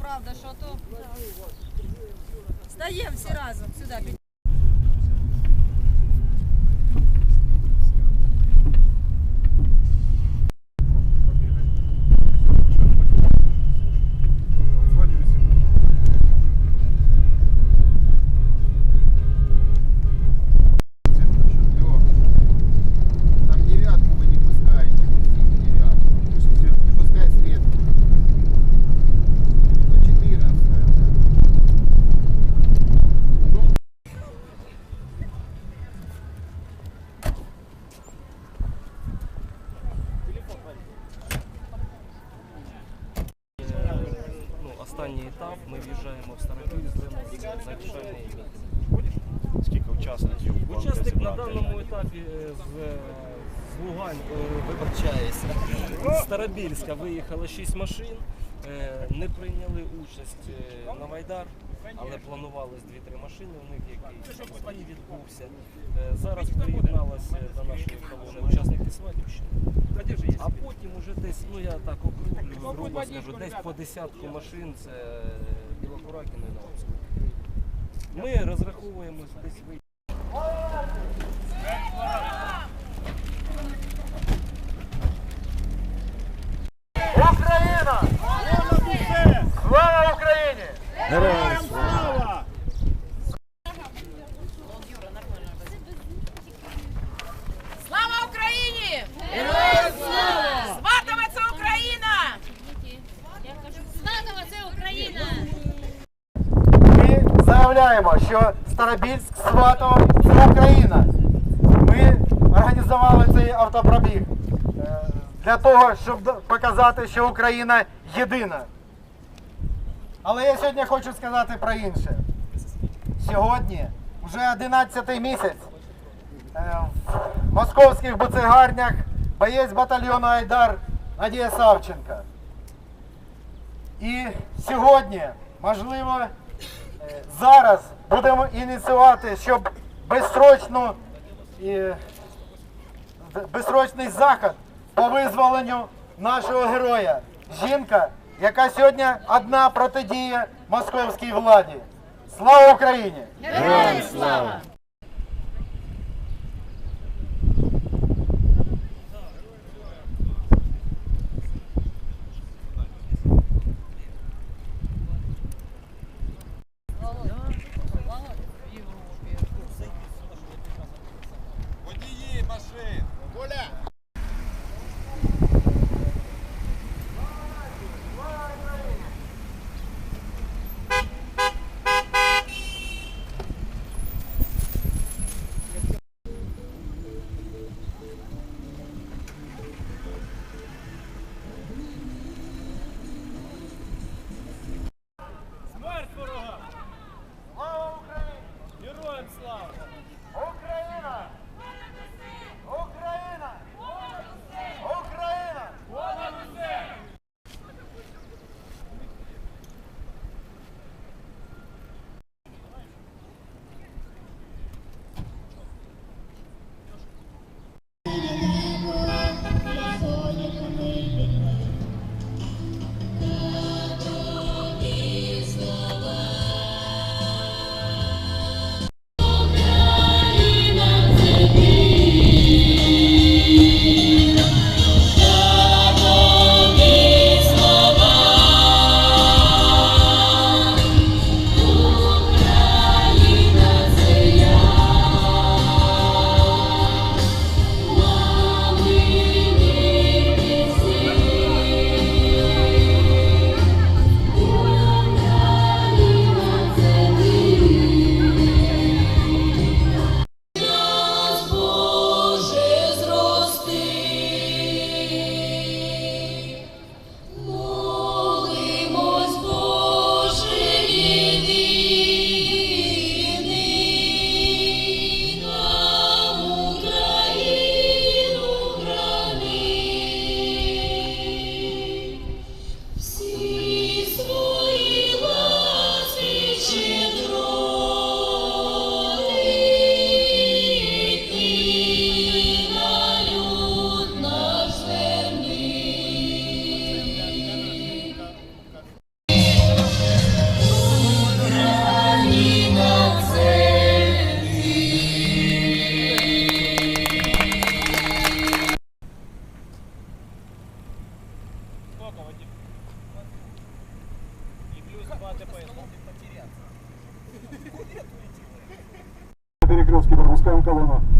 правда, що то. Стаємо всі разом сюди, останній етап. Ми в'їжджаємо в здаємо завершальний етап. Скільки учасників? Учасник на даному етапі е, з, е, з Лугань, е, вибачаюся, з Старобільська виїхало 6 машин. Е, Не прийняли участь е, на Майдар, але планувалось 2-3 машини у них, який збій відбувся. Е, Зараз приєдналися до нашої колони учасники Сватівщини. А потім уже десь, ну я так округлю, грубо скажу, десь по десятку машин це Білокуракіно і Новопськ. Ми розраховуємо десь вийти. Україна! Слава Україні! Слава Україні! Героям слава! Сватове це Україна! Сватова це Україна! Ми заявляємо, що Старобільськ, Сватово це Україна. Ми організували цей автопробіг е, для того, щоб показати, що Україна єдина. Але я сьогодні хочу сказати про інше. Сьогодні вже 11-й місяць е, в московських буцегарнях боєць батальйону Айдар Надія Савченка. І сьогодні, можливо, зараз будемо ініціювати, щоб безсрочну, е, безсрочний захід по визволенню нашого героя. Жінка, яка сьогодні одна протидіє московській владі. Слава Україні! Героям слава! слава! Україна! Перекрестки пропускаем колонну.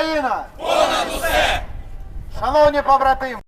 Україна! Понад усе! Шановні побратими!